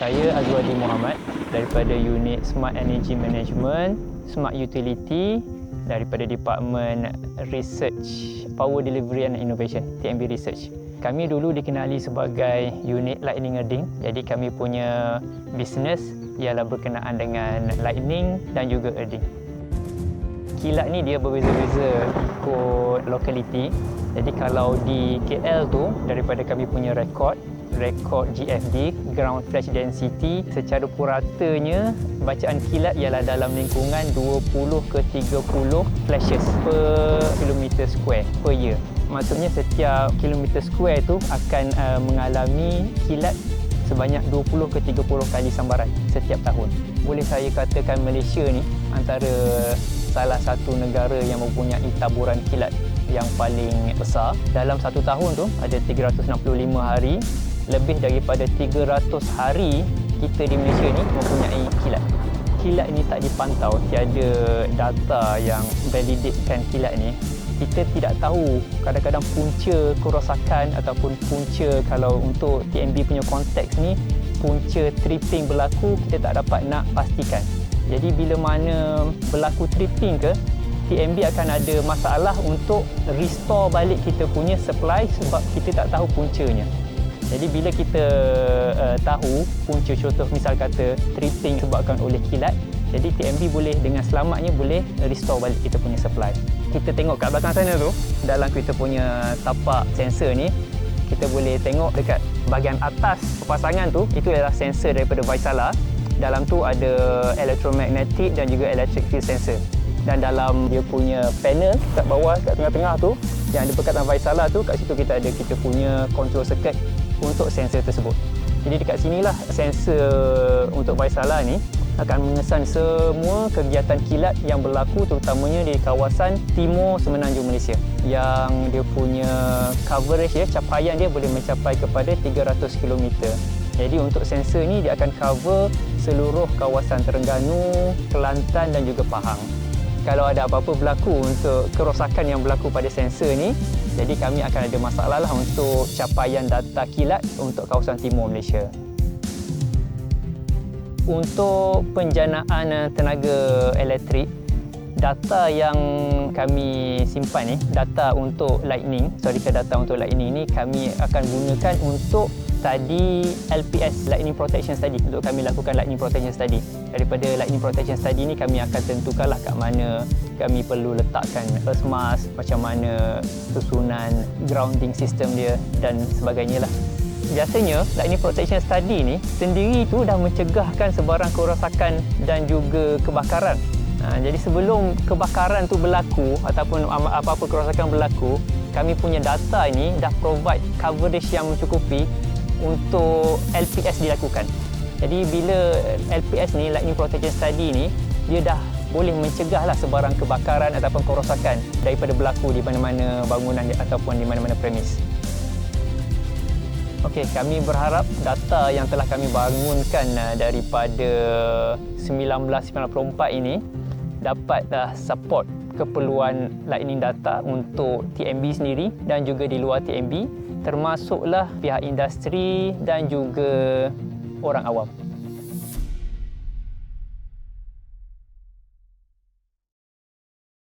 Saya Azwadi Muhammad daripada unit Smart Energy Management, Smart Utility daripada Department Research Power Delivery and Innovation, TMB Research. Kami dulu dikenali sebagai unit lightning earthing. Jadi kami punya bisnes ialah berkenaan dengan lightning dan juga earthing. Kilat ni dia berbeza-beza ikut lokaliti. Jadi kalau di KL tu daripada kami punya rekod rekod GFD ground flash density secara puratanya bacaan kilat ialah dalam lingkungan 20 ke 30 flashes per kilometer square per year. Maksudnya setiap kilometer square tu akan uh, mengalami kilat sebanyak 20 ke 30 kali sambaran setiap tahun. Boleh saya katakan Malaysia ni antara salah satu negara yang mempunyai taburan kilat yang paling besar. Dalam satu tahun tu ada 365 hari lebih daripada 300 hari kita di Malaysia ni mempunyai kilat. Kilat ini tak dipantau, tiada data yang validatekan kilat ni. Kita tidak tahu kadang-kadang punca kerosakan ataupun punca kalau untuk TMB punya konteks ni punca tripping berlaku kita tak dapat nak pastikan. Jadi bila mana berlaku tripping ke TMB akan ada masalah untuk restore balik kita punya supply sebab kita tak tahu puncanya. Jadi bila kita uh, tahu punca contoh misal kata tripping sebabkan oleh kilat, jadi TMB boleh dengan selamatnya boleh restore balik kita punya supply. Kita tengok kat belakang sana tu, dalam kita punya tapak sensor ni, kita boleh tengok dekat bahagian atas pasangan tu, itu adalah sensor daripada Vaisala. Dalam tu ada electromagnetic dan juga electric field sensor. Dan dalam dia punya panel kat bawah, kat tengah-tengah tu, yang ada perkataan Vaisala tu, kat situ kita ada kita punya control circuit untuk sensor tersebut. Jadi dekat sinilah sensor untuk Vaisala ni akan mengesan semua kegiatan kilat yang berlaku terutamanya di kawasan timur semenanjung Malaysia yang dia punya coverage ya capaian dia boleh mencapai kepada 300 km. Jadi untuk sensor ni dia akan cover seluruh kawasan Terengganu, Kelantan dan juga Pahang. Kalau ada apa-apa berlaku untuk kerosakan yang berlaku pada sensor ni, jadi kami akan ada masalah lah untuk capaian data kilat untuk kawasan timur Malaysia. Untuk penjanaan eh, tenaga elektrik, data yang kami simpan ni, data untuk lightning, sorry ke data untuk lightning ni kami akan gunakan untuk study LPS Lightning Protection Study untuk kami lakukan Lightning Protection Study. Daripada Lightning Protection Study ni kami akan tentukanlah kat mana kami perlu letakkan earth mask, macam mana susunan grounding system dia dan sebagainya lah. Biasanya Lightning Protection Study ni sendiri tu dah mencegahkan sebarang kerosakan dan juga kebakaran. Ha, jadi sebelum kebakaran tu berlaku ataupun apa-apa kerosakan berlaku, kami punya data ini dah provide coverage yang mencukupi untuk LPS dilakukan. Jadi bila LPS ni Lightning Protection Study ni dia dah boleh mencegahlah sebarang kebakaran ataupun kerosakan daripada berlaku di mana-mana bangunan ataupun di mana-mana premis. Okey, kami berharap data yang telah kami bangunkan uh, daripada 1994 ini dapatlah support keperluan lightning data untuk TMB sendiri dan juga di luar TMB termasuklah pihak industri dan juga orang awam.